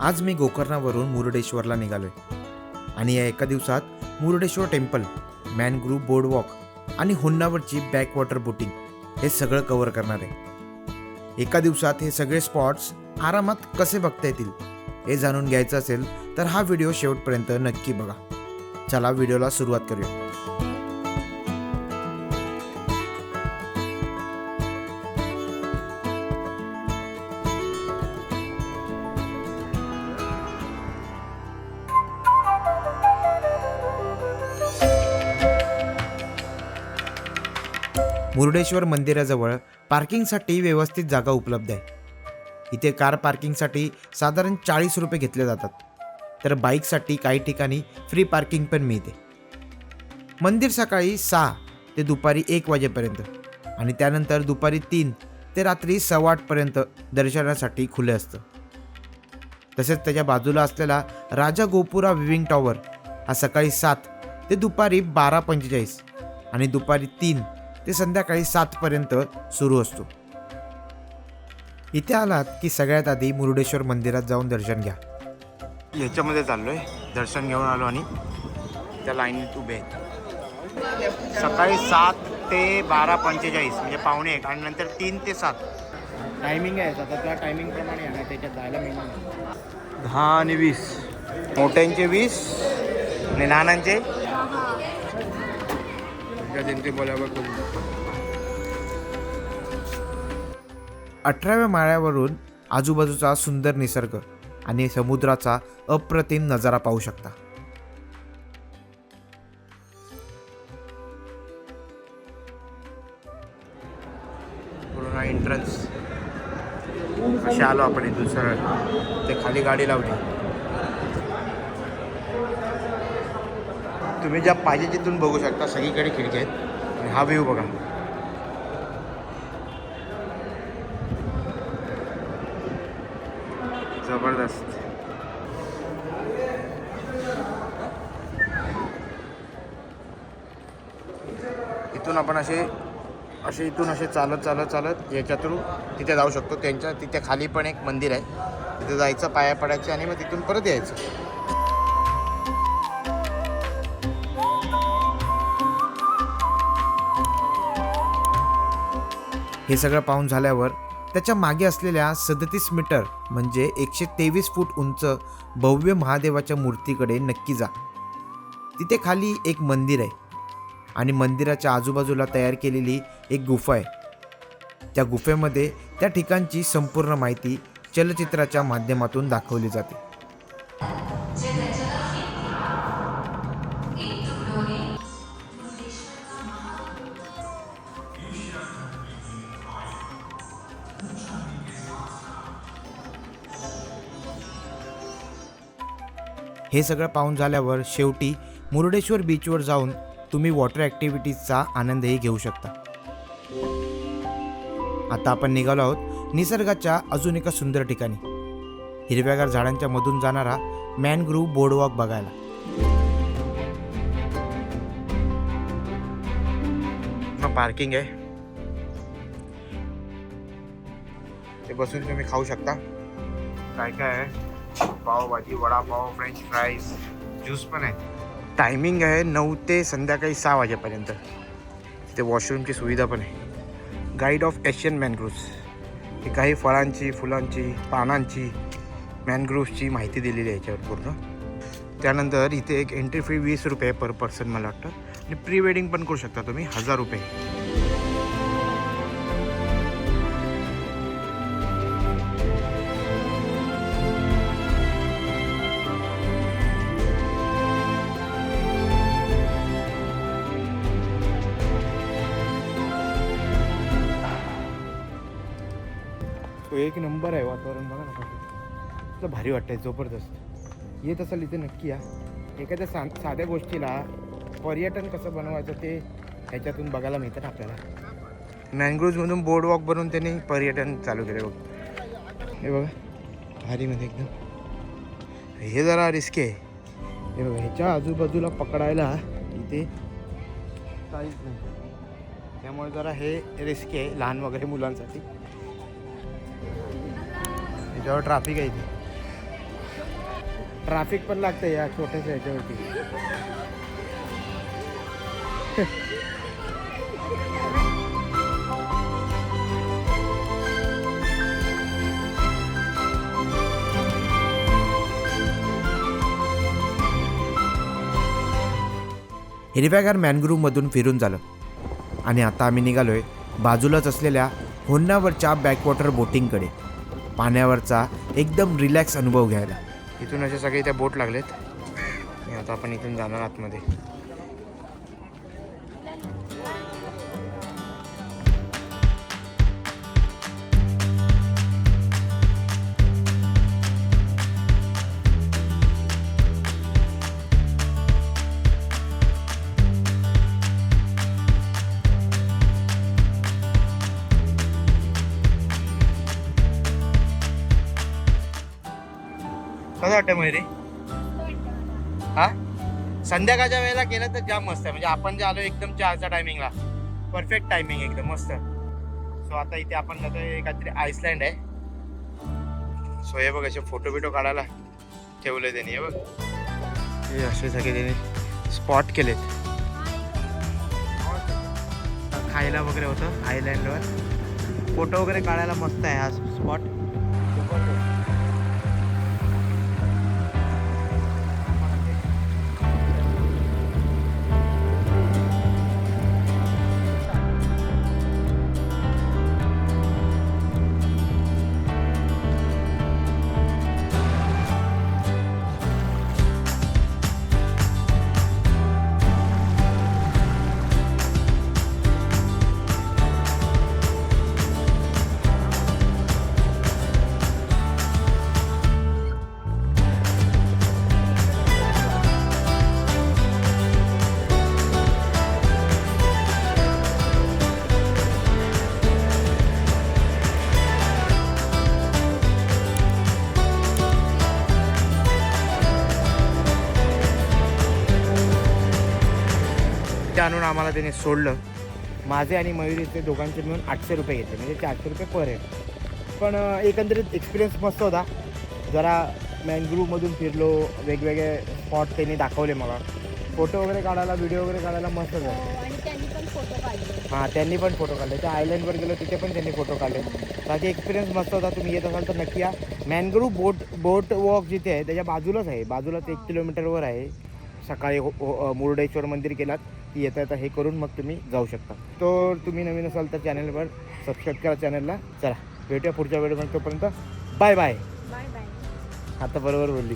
आज मी गोकर्णावरून मुरुडेश्वरला निघालोय. आणि या एका दिवसात मुरुडेश्वर टेम्पल मॅनग्रुव्ह बोर्डवॉक आणि हुन्नावरची बॅकवॉटर बोटिंग हे सगळं कव्हर करणार आहे. एका दिवसात हे सगळे स्पॉट्स आरामात कसे बघता येतील हे जाणून घ्यायचं असेल तर हा व्हिडिओ शेवटपर्यंत नक्की बघा. चला व्हिडिओला सुरुवात करूया. मुरुडेश्वर मंदिराजवळ पार्किंगसाठी व्यवस्थित जागा उपलब्ध आहे. इथे कार पार्किंगसाठी साधारण चाळीस रुपये घेतले जातात. तर बाईकसाठी काही ठिकाणी फ्री पार्किंग पण मिळते. मंदिर सकाळी सहा ते दुपारी एक वाजेपर्यंत आणि त्यानंतर दुपारी तीन ते रात्री सव्वा आठपर्यंत दर्शनासाठी खुले असतं. तसेच त्याच्या बाजूला असलेला राजा गोपुरा विविंग टॉवर हा सकाळी सात ते दुपारी बारा पंचेचाळीस आणि दुपारी तीन ते संध्याकाळी सातपर्यंत सुरू असतो. इथे आलात की सगळ्यात आधी मुरुडेश्वर मंदिरात जाऊन दर्शन घ्या. ह्याच्यामध्ये चाललोय. दर्शन घेऊन आलो आणि त्या लाईनीत उभे आहेत. सकाळी सात ते बारा पंचेचाळीस म्हणजे पावणे एक आणि नंतर तीन ते सात. टायमिंग आहे आता त्या टायमिंग प्रमाणे आहे ना त्याच्यात जायला मिळणार दहा आणि वीस. मोठ्यांचे वीस आणि लहानांचे त्यांचे अठराव्या माळ्यावरून आजूबाजूचा सुंदर निसर्ग आणि समुद्राचा अप्रतिम नजारा पाहू शकता. पूर्ण एंट्रन्स असे आलो आपण इथून सरळ. ते खाली गाडी लावली. तुम्ही ज्या पाहिजे तिथून बघू शकता. सगळीकडे खिडकी आहेत. आणि हा व्ह्यू बघा. जबरदस्त. इथून आपण असे असे इथून असे चालत चालत चालत याच्या थ्रू तिथे जाऊ शकतो. त्यांच्या तिथे खाली पण एक मंदिर आहे. तिथे जायचं पाया पडायचे आणि मग तिथून परत यायचं. हे सगळं पाहून झाल्यावर त्याच्यामागे असलेल्या सदतीस मीटर म्हणजे एकशे तेवीस फूट उंच भव्य महादेवाच्या मूर्तीकडे नक्की जा. तिथे खाली एक मंदिर आहे आणि मंदिराच्या आजूबाजूला तयार केलेली एक गुफा आहे. त्या गुफेमध्ये त्या ठिकाणची संपूर्ण माहिती चलचित्राच्या माध्यमातून दाखवली जाते. हे सगळं पाहून झाल्यावर शेवटी मुरुडेश्वर बीचवर जाऊन तुम्ही वॉटर ॲक्टिव्हिटीजचा आनंदही घेऊ शकता. आता आपण निघालो आहोत निसर्गाच्या अजून एका सुंदर ठिकाणी. हिरव्यागार झाडांच्या मधून जाणारा मॅनग्रूव्ह बोर्डवॉक बघायला. पार्किंग आहे. ते बसून तुम्ही खाऊ शकता. काय काय आहे? Pav bhaji vada pav French fries juice पण आहे. टायमिंग आहे नऊ ते संध्याकाळी सहा वाजेपर्यंत. तिथे वॉशरूमची सुविधा पण आहे. गाईड ऑफ एशियन मॅनग्रोव्स हे काही फळांची फुलांची पानांची मॅनग्रोव्सची माहिती दिलेली आहे याच्यावर पूर्ण. त्यानंतर इथे एक एंट्री फी वीस रुपये पर पर्सन मला वाटतं. आणि प्री वेडिंग पण करू शकता तुम्ही हजार रुपये. एक नंबर आहे वातावरण बघा ना तुला तर भारी वाटतंय जबरदस्त. येत असाल इथे नक्की या. एखाद्या सा साध्या गोष्टीला पर्यटन कसं बनवायचं ते ह्याच्यातून बघायला मिळतं ना आपल्याला. मॅनग्रोव्हमधून बोर्ड वॉक बनवून त्यांनी पर्यटन चालू केलं बघ. हे बघा भारीमध्ये म्हणजे एकदम. हे जरा रिस्क आहे. हे बघा ह्याच्या आजूबाजूला पकडायला इथे काहीच नाही. त्यामुळे जरा हे रिस्की आहे लहान वगैरे मुलांसाठी. जेव्हा ट्रॅफिक आहे ते. ट्रॅफिक पण लागतं या छोट्याशा याच्यावरती. हिरव्यागार मॅनग्रूवमधून फिरून झालं. आणि आता आम्ही निघालोय बाजूलाच असलेल्या होन्नावरच्या बॅकवॉटर बोटिंगकडे पाण्यावरचा एकदम रिलॅक्स अनुभव घ्यायला. इथून असे सगळे त्या बोट लागलेत. आणि आता आपण इथून जाणार आतमध्ये. कसं वाटतं मयुरी हा? संध्याकाळच्या वेळेला केलं तर जाम मस्त आहे. म्हणजे आपण जे आलो एकदम चारच्या टायमिंगला परफेक्ट टायमिंग एकदम मस्त. सो आता इथे आपण जातोय काहीतरी आईसलँड आहे. सो हे बघ असे फोटो बिटो काढायला ठेवले त्यांनी हे बघ. हे असे सगळे त्यांनी स्पॉट केलेत. खायला वगैरे होतं आयलँडवर फोटो वगैरे काढायला मस्त आहे हा स्पॉट ते आणून आम्हाला त्याने सोडलं. माझे आणि मयुरीचे दोघांचे मिळून आठशे रुपये घेतले म्हणजे चारशे रुपये पर हेड पण एकंदरीत एक्सपिरियन्स मस्त होता. जरा मॅनग्रूवमधून फिरलो वेगवेगळे स्पॉट त्यांनी दाखवले मला. फोटो वगैरे काढायला व्हिडिओ वगैरे काढायला मस्त हो, झालं आणि त्यांनी पण फोटो काढले. हां त्यांनी पण फोटो काढले. त्या आयलँडवर गेलो तिथे पण त्यांनी फोटो काढले. बाकी एक्सपिरियन्स मस्त होता. तुम्ही येत असाल तर नक्की या. मॅनग्रूव बोट बोट वॉक जिथे आहे त्याच्या बाजूलाच आहे. बाजूलाच एक किलोमीटरवर आहे. सकाळी हो- हो- मुरुडेश्वर मंदिर गेलात की येता येता हे करून मग तुम्ही जाऊ शकता. तो तुम्ही नवीन असाल तर चॅनलवर सबस्क्राईब करा चॅनलला चला भेटूया पुढच्या व्हिडिओमध्ये तोपर्यंत. बाय बाय बाय बाय आता बरोबर बोलली.